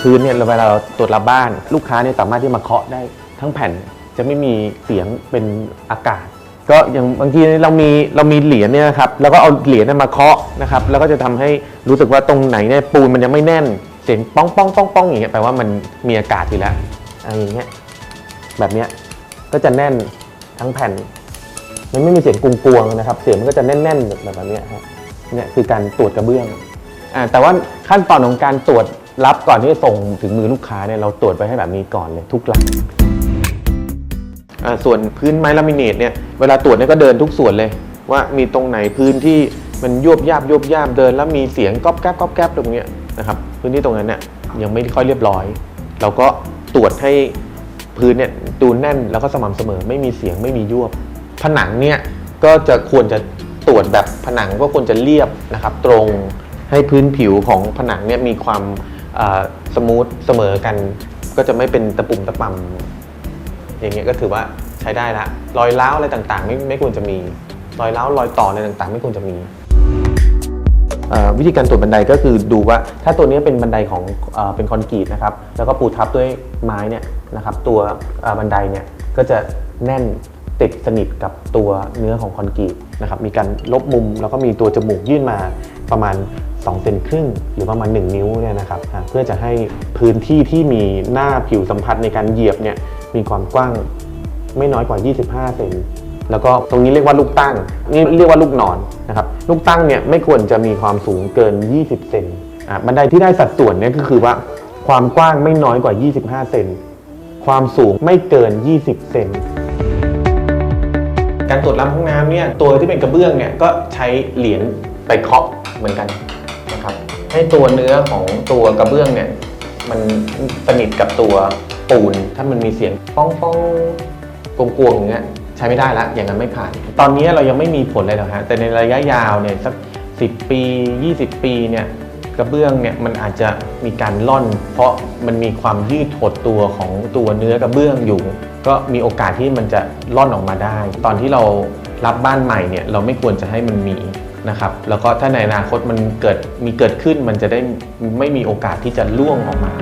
พื้นเนี่ยเวลาเราตรวจรับบ้าน ลูกค้าเนี่ยสามารถที่มาเคาะได้ทั้งแผ่นจะไม่มีเสียงเป็นอากาศ ก็อย่างบางทีเรามีเรามีเหรียญเนี่ยนะครับแล้วก็เอาเหรียญเนี่ยมาเคาะนะครับแล้วก็จะทำให้รู้สึกว่าตรงไหนเนี่ยปูนมันยังไม่แน่นเสียงป้องป้องป้องป้องอย่างเงี้ยแปลว่ามันมีอากาศอยู่แล้วอะไรอย่างเงี้ยแบบเนี้ยก็จะแน่นทั้งแผ่น มันไม่มีเสียงกุงกวงนะครับ เสียงมันก็จะแน่นๆแบบแบบเนี้ยครับเนี่ยคือการตรวจกระเบื้องอ่าแต่ว่าขั้นตอนของการตรวจ รับก่อนที่จะส่งถึงมือลูกค้าเนี่ยเราตรวจไปให้แบบนี้ก่อนเลยทุกหลังอ่าส่วนพื้นไม้ลามิเนตเนี่ยเวลาตรวจเนี่ยก็เดินทุกส่วนเลย ว่ามีตรงไหนพื้นที่มันยวบยาบยวบยาบเดิน แล้วมีเสียงก๊อบแก๊บก๊อบแก๊บตรงเนี้ยนะครับพื้นที่ตรงนั้นเนี่ยยังไม่ค่อยเรียบร้อย เราก็ตรวจให้พื้นเนี่ยดูแน่นแล้วก็สม่ำเสมอไม่มีเสียงไม่มียวบ ผนังเนี่ยก็จะควรจะตรวจแบบผนังก็ควรจะเรียบนะครับตรงให้พื้นผิวของผนังเนี่ยมีความ สมูทเสมอกัน ก็จะไม่เป็นตะปุ่มตะปำอย่างเงี้ยก็ถือว่าใช้ได้ละรอยร้าวอะไรต่างๆ ไม่ไม่ควรจะมีรอยร้าวรอยต่ออะไรต่างๆ ไม่ควรจะมีวิธีการตรวจบันไดก็คือดูว่าถ้าตัวนี้เป็นบันไดของเอเป็นคอนกรีตนะครับแล้วก็ปูทับด้วยไม้เนี่ยนะครับตัวบันไดเนี่ยก็จะแน่นติดสนิทกับตัวเนื้อของคอนกรีตนะครับมีการลบมุมแล้วก็มีตัวจมูกยื่นมาประมาณ2เซนครึ่งหรือประมาณ 1 นิ้วเนี่ยนะครับ เพื่อจะให้พื้นที่ที่มีหน้าผิวสัมผัสในการเหยียบเนี่ยมีความกว้างไม่น้อยกว่า 25 เซนแล้วก็ตรงนี้เรียกว่าลูกตั้ง นี่เรียกว่าลูกนอนนะครับลูกตั้งเนี่ยไม่ควรจะมีความสูงเกิน 20 เซนอะบันไดที่ได้สัดส่วนเนี่ยก็คือว่าความกว้างไม่น้อยกว่า 25 เซนความสูงไม่เกิน 20 เซนการตรวจรับห้องน้ำเนี่ยตัวที่เป็นกระเบื้องเนี่ยก็ใช้เหรียญไปเคาะเหมือนกันนะครับ ให้ตัวเนื้อของตัวกระเบื้องเนี่ย มันสนิทกับตัวปูน ถ้ามันมีเสียงป้องป้องกงกวงๆอย่างเงี้ยใช้ไม่ได้ละอย่างนั้นไม่ผ่าน ตอนนี้เรายังไม่มีผลเลยหรอกฮะแต่ในระยะยาวเนี่ยสัก 10 ปี 20 ปีเนี่ยกระเบื้องเนี่ยมันอาจจะมีการล่อน เพราะมันมีความยืดหดตัวของตัวเนื้อกระเบื้องอยู่ ก็มีโอกาสที่มันจะล่อนออกมาได้ ตอนที่เรารับบ้านใหม่เนี่ยเราไม่ควรจะให้มันมี นะครับแล้วก็ถ้าในอนาคตมันเกิดมีเกิดขึ้นมันจะได้ไม่มีโอกาสที่จะล่วงออกมา